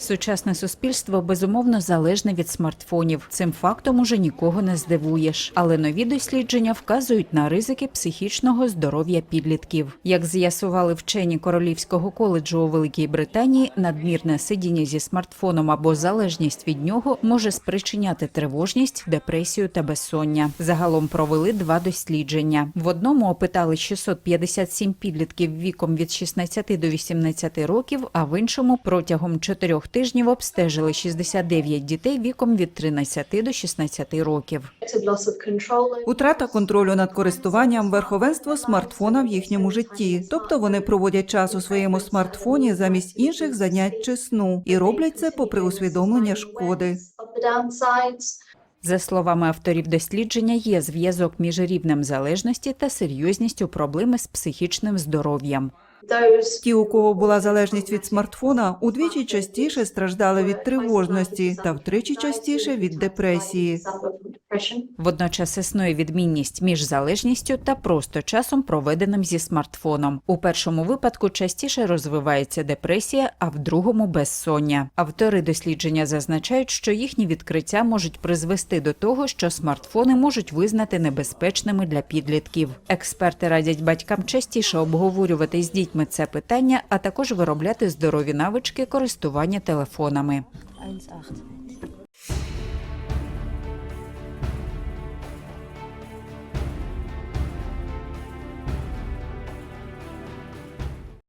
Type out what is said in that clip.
Сучасне суспільство безумовно залежне від смартфонів. Цим фактом уже нікого не здивуєш. Але нові дослідження вказують на ризики психічного здоров'я підлітків. Як з'ясували вчені Королівського коледжу у Великій Британії, надмірне сидіння зі смартфоном або залежність від нього може спричиняти тривожність, депресію та безсоння. Загалом провели два дослідження. В одному опитали 657 підлітків віком від 16 до 18 років, а в іншому протягом чотирьох тижнів обстежили 69 дітей віком від 13 до 16 років. Утрата контролю над користуванням верховенство смартфона в їхньому житті, тобто вони проводять час у своєму смартфоні замість інших занять чи сну і роблять це попри усвідомлення шкоди. За словами авторів дослідження, є зв'язок між рівнем залежності та серйозністю проблеми з психічним здоров'ям. Ті, у кого була залежність від смартфона, удвічі частіше страждали від тривожності та втричі частіше від депресії. Водночас існує відмінність між залежністю та просто часом, проведеним зі смартфоном. У першому випадку частіше розвивається депресія, а в другому безсоння. Автори дослідження зазначають, що їхні відкриття можуть призвести до того, що смартфони можуть визнати небезпечними для підлітків. Експерти радять батькам частіше обговорювати з дітьми це питання, а також виробляти здорові навички користування телефонами.